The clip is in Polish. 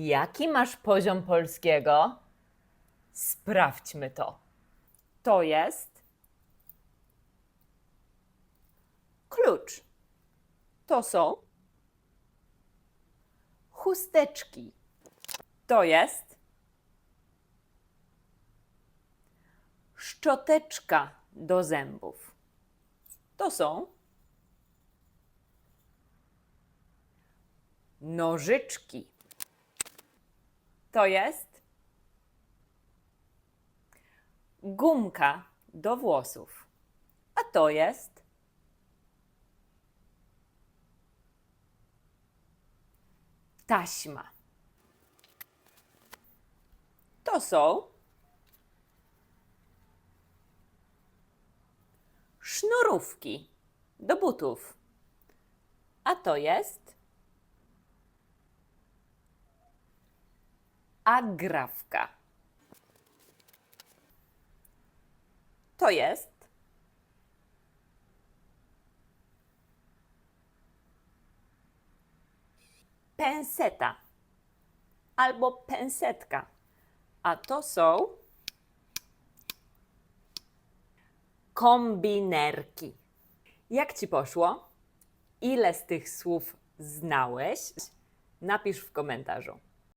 Jaki masz poziom polskiego? Sprawdźmy to. To jest klucz. To są chusteczki. To jest szczoteczka do zębów. To są nożyczki. To jest gumka do włosów. A to jest taśma. To są sznurówki do butów. A to jest agrafka. To jest penseta albo pensetka. A to są kombinerki. Jak ci poszło? Ile z tych słów znałeś? Napisz w komentarzu.